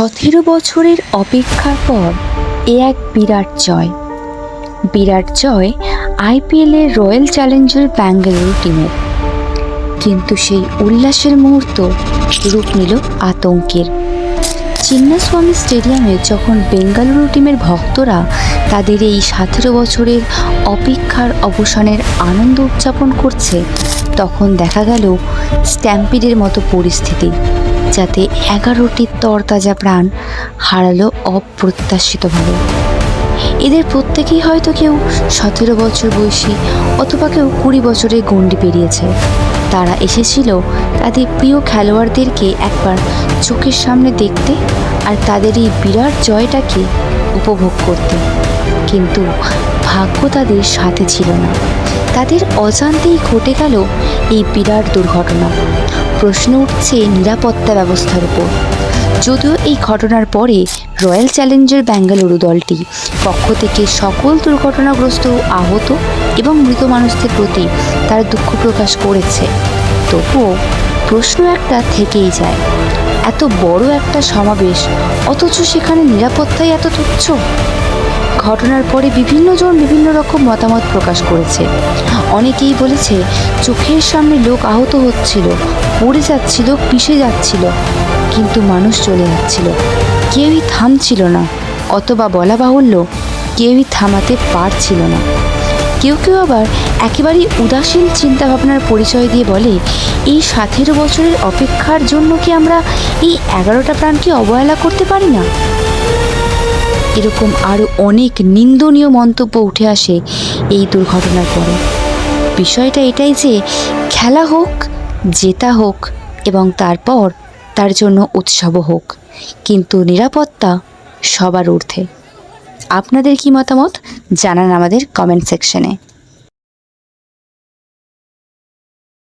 সতেরো বছরের অপেক্ষার পর এ এক বিরাট জয়। বিরাট জয় আইপিএলের রয়্যাল চ্যালেঞ্জার ব্যাঙ্গালুরু টিমের। কিন্তু সেই উল্লাসের মুহূর্ত রূপ নিল আতঙ্কের। চিন্নাস্বামী স্টেডিয়ামে যখন বেঙ্গালুরু টিমের ভক্তরা তাদের এই সতেরো বছরের অপেক্ষার অবসানের আনন্দ উদযাপন করছে, তখন দেখা গেল স্ট্যাম্পিডের মতো পরিস্থিতি। যাতে এগারোটি তরতাজা প্রাণ হারালো অপ্রত্যাশিতভাবে। এদের প্রত্যেকেই হয়তো কেউ সতেরো বছর বয়সী অথবা কেউ কুড়ি বছরের গণ্ডি পেরিয়েছে। তারা এসেছিল তাদের প্রিয় খেলোয়াড়দেরকে একবার চোখের সামনে দেখতে আর তাদের এই বিরাট জয়টাকে উপভোগ করতে। কিন্তু ভাগ্য তাদের সাথে ছিল না। তাদের অজান্তেই ঘটে গেল এই বিরাট দুর্ঘটনা। প্রশ্ন উঠছে নিরাপত্তা ব্যবস্থার উপর। যদিও এই ঘটনার পরে রয়্যাল চ্যালেঞ্জার ব্যাঙ্গালুরু দলটি পক্ষ থেকে সকল দুর্ঘটনাগ্রস্ত, আহত এবং মৃত মানুষদের প্রতি তারা দুঃখ প্রকাশ করেছে। তবুও প্রশ্ন একটা থেকেই যায়, এত বড় একটা সমাবেশ, অথচ সেখানে নিরাপত্তাই এত তুচ্ছ? ঘটনার পরে বিভিন্ন জন বিভিন্ন রকম মতামত প্রকাশ করেছে। অনেকেই বলেছে, চোখের সামনে লোক আহত হচ্ছিল পড়ে যাচ্ছিল, পিষে যাচ্ছিল, কিন্তু মানুষ চলে যাচ্ছিল। কেউই থামছিল না, অথবা বলা বাহুল্য, কেউই থামাতে পারছিল না। কেউ কেউ আবার একেবারেই উদাসীন চিন্তাভাবনার পরিচয় দিয়ে বলে, এই সাতেরো বছরের অপেক্ষার জন্য কি আমরা এই এগারোটা প্রাণকে অবহেলা করতে পারি না? এরকম আরও অনেক নিন্দনীয় মন্তব্য উঠে আসে এই দুর্ঘটনার পরে। বিষয়টা এটাই যে, খেলা হোক জেতা হোক এবং তারপর তার জন্য উৎসব হোক। কিন্তু নিরাপত্তা সবার ঊর্ধ্বে। আপনাদের কি মতামত? জানান আমাদের কমেন্ট সেকশনে